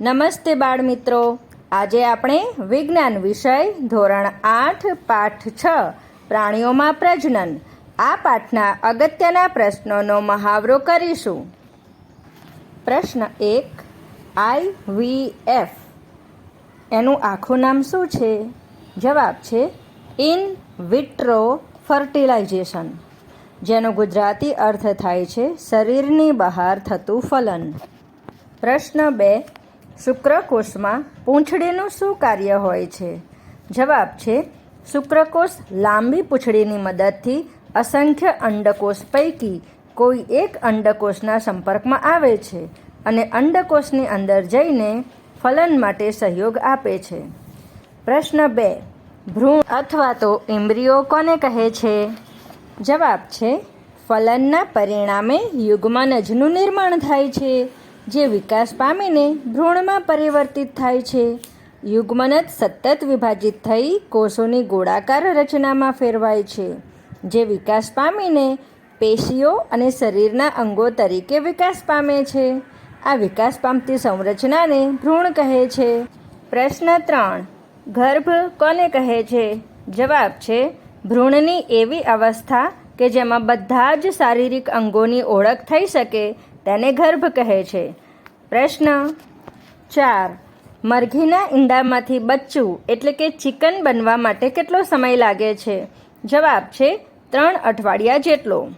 નમસ્તે બાળ મિત્રો આજે આપણે વિજ્ઞાન વિષય ધોરણ આઠ, પાઠ છ, પ્રાણીઓમાં પ્રજનન. આ પાઠના અગત્યના પ્રશ્નોનો મહાવરો કરીશું. પ્રશ્ન એક, આઈ વી એફ. એનું આખું નામ શું છે? જવાબ છે, ઇન વિટ્રો ફર્ટિલાઇઝેશન. જેનો ગુજરાતી અર્થ થાય છે, શરીરની બહાર થતું ફલન. પ્રશ્ન બે શુક્રકોષમાં પૂંછડીનું શું કાર્ય હોય છે? જવાબ છે, શુક્રકોષ લાંબી પૂંછડીની મદદથી અસંખ્ય અંડકોષ પૈકી કોઈ એક અંડકોષના સંપર્કમાં આવે છે અને અંડકોષની અંદર જઈને ફલન માટે સહયોગ આપે છે. પ્રશ્ન બે, ભ્રૂણ અથવા તો ઇમ્બ્રિયો કોને કહે છે? જવાબ છે, ફલનના પરિણામે યુગ્મનજનું નિર્માણ થાય છે. જે વિકાસ પામીને ભ્રૂણમાં પરિવર્તિત થાય છે. યુગ્મનજ સતત વિભાજિત થઈ કોષોની ગોળાકાર રચનામાં ફેરવાય છે, જે વિકાસ પામીને પેશીઓ અને શરીરના અંગો તરીકે વિકાસ પામે છે. આ વિકાસ પામતી સંરચનાને ભ્રૂણ કહે છે. પ્રશ્ન ત્રણ. ગર્ભ કોને કહે છે? જવાબ છે, ભ્રૂણની એવી અવસ્થા કે જેમાં બધા જ શારીરિક અંગોની ઓળખ થઈ શકે તેને ગર્ભ કહે છે. પ્રશ્ન ચાર. મરઘીના ઈંડામાંથી બચ્ચું એટલે કે ચિકન બનવા માટે કેટલો સમય લાગે છે? જવાબ છે ત્રણ અઠવાડિયા જેટલો.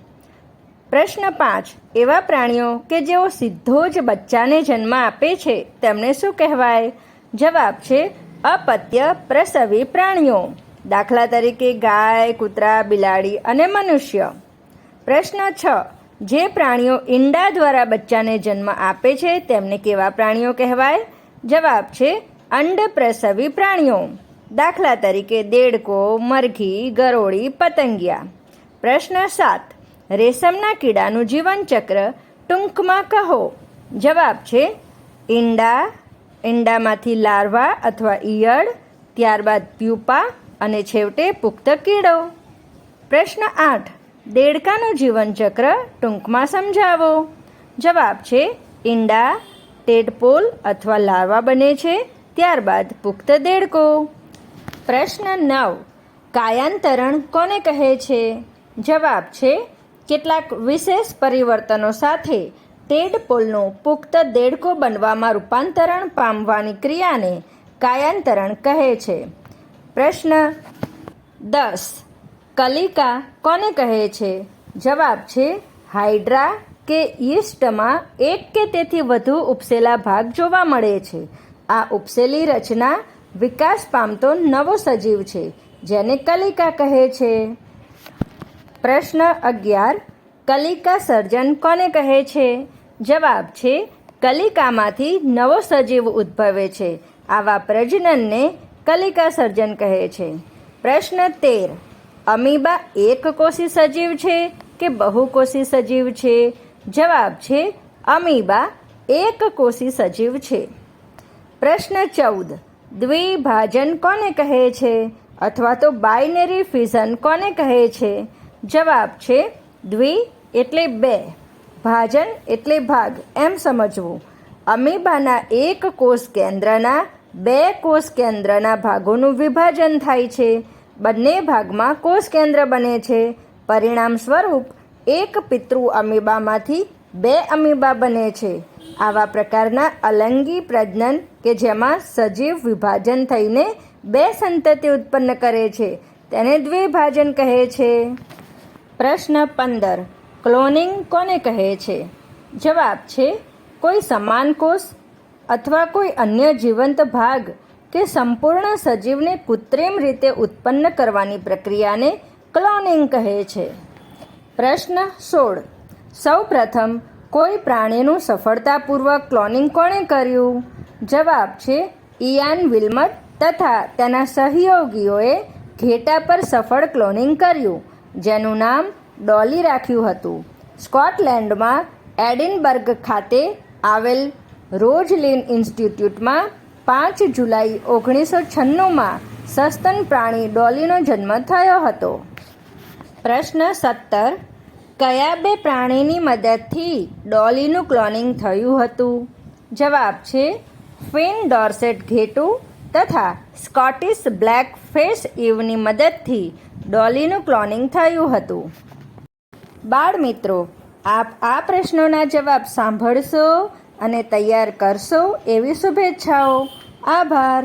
પ્રશ્ન પાંચ. એવા પ્રાણીઓ કે જેઓ સીધો જ બચ્ચાને જન્મ આપે છે, તેમને શું કહેવાય? જવાબ છે અપત્ય પ્રસવી પ્રાણીઓ. દાખલા તરીકે ગાય, કૂતરા, બિલાડી અને મનુષ્ય. પ્રશ્ન છ. જે પ્રાણીઓ ઈંડા દ્વારા બચ્ચાને જન્મ આપે છે, તેમને કેવા પ્રાણીઓ કહેવાય? જવાબ છે અંડ પ્રસવી પ્રાણીઓ. દાખલા તરીકે દેડકો, મરઘી, ગરોળી, પતંગિયા. પ્રશ્ન સાત, રેશમના કીડાનું જીવનચક્ર ટૂંકમાં કહો. જવાબ છે, ઈંડા, ઈંડામાંથી લાર્વા અથવા ઈયળ, ત્યારબાદ પ્યુપા અને છેવટે પુખ્ત કીડો. પ્રશ્ન આઠ દેડકાનું જીવનચક્ર ટૂંકમાં સમજાવો. જવાબ છે, ઈંડા ટેડપોલ અથવા લાર્વા બને છે, ત્યારબાદ પુખ્ત દેડકો. પ્રશ્ન નવ, કાયાંતરણ કોને કહે છે? જવાબ છે, કેટલાક વિશેષ પરિવર્તનો સાથે ટેડપોલનું પુખ્ત દેડકો બનવામાં રૂપાંતરણ પામવાની ક્રિયાને કાયાંતરણ કહે છે. પ્રશ્ન દસ કલિકા કોને કહે છે? જવાબ છે, હાઇડ્રા કે યીસ્ટમાં એક કે તેથી વધુ ઉપસેલા ભાગ જોવા મળે છે. આ ઉપસેલી રચના વિકાસ પામતો નવો સજીવ છે, જેને કલિકા કહે છે. પ્રશ્ન અગિયાર, કલિકા સર્જન કોને કહે છે? જવાબ છે, કલિકામાંથી નવો સજીવ ઉદ્ભવે છે. આવા પ્રજનનને કલિકા સર્જન કહે છે. પ્રશ્ન તેર અમીબા એક કોષી સજીવ છે કે બહુકોષી સજીવ છે? જવાબ છે, અમીબા એક કોષી સજીવ છે. પ્રશ્ન ચૌદ. દ્વિભાજન કોને કહે છે? અથવા તો બાઇનરી ફિઝન કોને કહે છે? જવાબ છે, દ્વિ એટલે બે. ભાજન એટલે ભાગ, એમ સમજવું. અમીબાના એક કોષ કેન્દ્રના બે કોષ કેન્દ્રના ભાગોનું વિભાજન થાય છે. બંને ભાગમાં કોષ કેન્દ્ર બને છે. પરિણામ સ્વરૂપ એક પિતૃ અમીબામાંથી બે અમીબા બને છે. આવા પ્રકારના અલંગી પ્રજનન કે જેમાં સજીવ વિભાજન થઈને બે સંતતિ ઉત્પન્ન કરે છે, તેને દ્વિભાજન કહે છે. પ્રશ્ન પંદર. ક્લોનિંગ કોને કહે છે? જવાબ છે, કોઈ સમાન કોષ અથવા કોઈ અન્ય જીવંત ભાગ કે સંપૂર્ણ સજીવને કૃત્રિમ રીતે ઉત્પન્ન કરવાની પ્રક્રિયાને ક્લોનિંગ કહે છે. પ્રશ્ન સોળ. સૌ પ્રથમ કોઈ પ્રાણીનું સફળતાપૂર્વક ક્લોનિંગ કોણે કર્યું? જવાબ છે, ઇયાન વિલ્મટ તથા તેના સહયોગીઓએ ઘેટા પર સફળ ક્લોનિંગ કર્યું, જેનું નામ ડોલી રાખ્યું હતું. સ્કોટલેન્ડમાં એડિનબર્ગ ખાતે આવેલ રોજલિન ઇન્સ્ટિટ્યૂટમાં પાંચ જુલાઈ ઓગણીસો છન્નુંમાં સસ્તન પ્રાણી ડોલીનો જન્મ થયો હતો. પ્રશ્ન સત્તર, કયા બે પ્રાણીની મદદથી ડોલીનું ક્લોનિંગ થયું હતું? જવાબ છે, ફિન ડોર્સેટ ઘેટુ તથા સ્કોટિશ બ્લેક ફેસ ઇવની મદદથી ડોલીનું ક્લોનિંગ થયું હતું. બાળ મિત્રો આપ આ પ્રશ્નોના જવાબ સાંભળશો? અને તૈયાર કરશો એવી શુભેચ્છાઓ. આભાર.